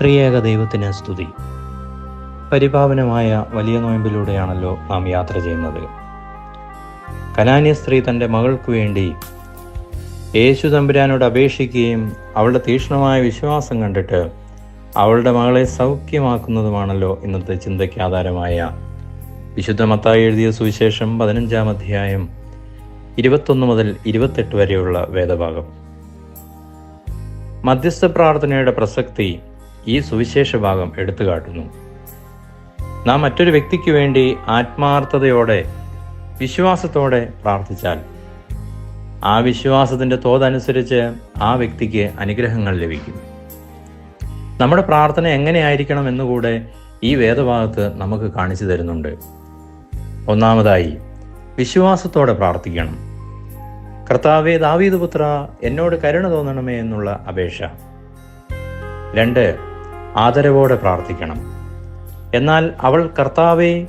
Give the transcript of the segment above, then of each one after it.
ത്രിയേക ദൈവത്തിന് സ്തുതി. പരിപാവനമായ വലിയ നോയമ്പിലൂടെയാണല്ലോ നാം യാത്ര ചെയ്യുന്നത്. കനാന്യ സ്ത്രീ തന്റെ മകൾക്ക് വേണ്ടി യേശു തമ്പുരാനോട് അപേക്ഷിക്കുകയും അവളുടെ തീക്ഷ്ണമായ വിശ്വാസം കണ്ടിട്ട് അവളുടെ മകളെ സൗഖ്യമാക്കുന്നതുമാണല്ലോ ഇന്നത്തെ ചിന്തയ്ക്ക് ആധാരമായ വിശുദ്ധ മത്തായി എഴുതിയ സുവിശേഷം പതിനഞ്ചാം അധ്യായം ഇരുപത്തൊന്ന് മുതൽ ഇരുപത്തെട്ട് വരെയുള്ള വേദഭാഗം. മധ്യസ്ഥ പ്രാർത്ഥനയുടെ പ്രസക്തി ഈ സുവിശേഷ ഭാഗം എടുത്തു കാട്ടുന്നു. നാം മറ്റൊരു വ്യക്തിക്ക് വേണ്ടി ആത്മാർത്ഥതയോടെ വിശ്വാസത്തോടെ പ്രാർത്ഥിച്ചാൽ ആ വിശ്വാസത്തിന്റെ തോതനുസരിച്ച് ആ വ്യക്തിക്ക് അനുഗ്രഹങ്ങൾ ലഭിക്കും. നമ്മുടെ പ്രാർത്ഥന എങ്ങനെയായിരിക്കണം എന്നുകൂടെ ഈ വേദഭാഗത്ത് നമുക്ക് കാണിച്ചു തരുന്നുണ്ട്. ഒന്നാമതായി വിശ്വാസത്തോടെ പ്രാർത്ഥിക്കണം. കർത്താവേ ദാവീദ് പുത്ര എന്നോട് കരുണ തോന്നണമേ എന്നുള്ള അപേക്ഷ. രണ്ട് ആദരവോടെ പ്രാർത്ഥിക്കണം. എന്നാൽ അവൾ കർത്താവെ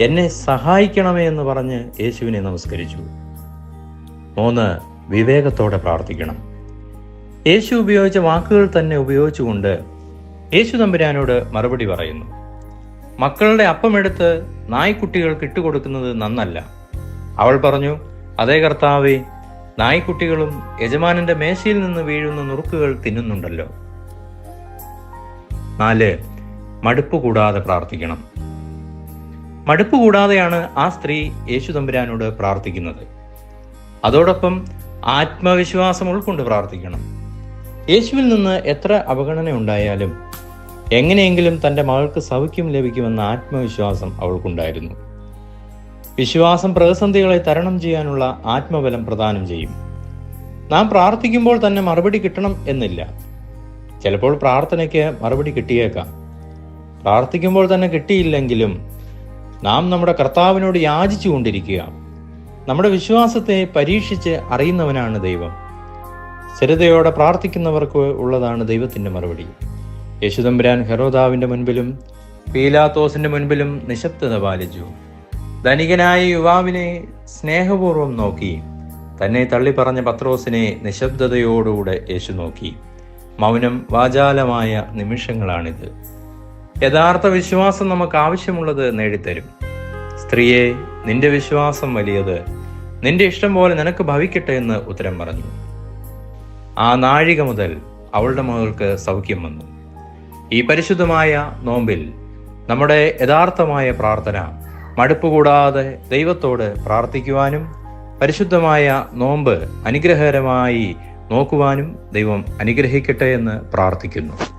എന്നെ സഹായിക്കണമേ എന്ന് പറഞ്ഞ് യേശുവിനെ നമസ്കരിച്ചു. മൂന്ന് വിവേകത്തോടെ പ്രാർത്ഥിക്കണം. യേശു ഉപയോഗിച്ച വാക്കുകൾ തന്നെ ഉപയോഗിച്ചുകൊണ്ട് യേശു തമ്പുരാനോട് മറുപടി പറയുന്നു. മക്കളുടെ അപ്പമെടുത്ത് നായ്ക്കുട്ടികൾക്ക് ഇട്ടുകൊടുക്കുന്നത് നന്നല്ല. അവൾ പറഞ്ഞു അതേ കർത്താവേ നായ്ക്കുട്ടികളും യജമാനന്റെ മേശയിൽ നിന്ന് വീഴുന്ന നുറുക്കുകൾ തിന്നുന്നുണ്ടല്ലോ. നാല് മടുപ്പ് കൂടാതെ പ്രാർത്ഥിക്കണം. മടുപ്പ് കൂടാതെയാണ് ആ സ്ത്രീ യേശു തമ്പുരാനോട് പ്രാർത്ഥിക്കുന്നത്. അതോടൊപ്പം ആത്മവിശ്വാസം ഉൾക്കൊണ്ട് പ്രാർത്ഥിക്കണം. യേശുവിൽ നിന്ന് എത്ര അവഗണന ഉണ്ടായാലും എങ്ങനെയെങ്കിലും തന്റെ മകൾക്ക് സൗഖ്യം ലഭിക്കുമെന്ന ആത്മവിശ്വാസം അവൾക്കുണ്ടായിരുന്നു. വിശ്വാസം പ്രതിസന്ധികളെ തരണം ചെയ്യാനുള്ള ആത്മബലം പ്രദാനം ചെയ്യും. നാം പ്രാർത്ഥിക്കുമ്പോൾ തന്നെ മറുപടി കിട്ടണം എന്നില്ല. ചിലപ്പോൾ പ്രാർത്ഥനയ്ക്ക് മറുപടി കിട്ടിയേക്കാം. പ്രാർത്ഥിക്കുമ്പോൾ തന്നെ കിട്ടിയില്ലെങ്കിലും നാം നമ്മുടെ കർത്താവിനോട് യാചിച്ചു കൊണ്ടിരിക്കുക നമ്മുടെ വിശ്വാസത്തെ പരീക്ഷിച്ച് അറിയുന്നവനാണ് ദൈവം. സ്ഥിരതയോടെ പ്രാർത്ഥിക്കുന്നവർക്ക് ഉള്ളതാണ് ദൈവത്തിന്റെ മറുപടി. യേശുദമ്പുരാൻ ഹെറോദാവിന്റെ മുൻപിലും പീലാത്തോസിന്റെ മുൻപിലും നിശബ്ദത പാലിച്ചു. ധനികനായ യുവാവിനെ സ്നേഹപൂർവം നോക്കി. തന്നെ തള്ളി പറഞ്ഞ പത്രോസിനെ നിശബ്ദതയോടുകൂടെ യേശു നോക്കി. മൗനം വാചാലമായ നിമിഷങ്ങളാണിത്. യഥാർത്ഥ വിശ്വാസം നമുക്ക് ആവശ്യമുള്ളത് നേടിത്തരും. സ്ത്രീയെ നിന്റെ വിശ്വാസം വലിയത് നിന്റെ ഇഷ്ടം പോലെ നിനക്ക് ഭവിക്കട്ടെ എന്ന് ഉത്തരം പറഞ്ഞു. ആ നാഴിക മുതൽ അവളുടെ മകൾക്ക് സൗഖ്യം വന്നു. ഈ പരിശുദ്ധമായ നോമ്പിൽ നമ്മുടെ യഥാർത്ഥമായ പ്രാർത്ഥന മടുപ്പ് കൂടാതെ ദൈവത്തോട് പ്രാർത്ഥിക്കുവാനും പരിശുദ്ധമായ നോമ്പ് അനുഗ്രഹകരമായി നോക്കുവാനും ദൈവം അനുഗ്രഹിക്കട്ടെ എന്ന് പ്രാർത്ഥിക്കുന്നു.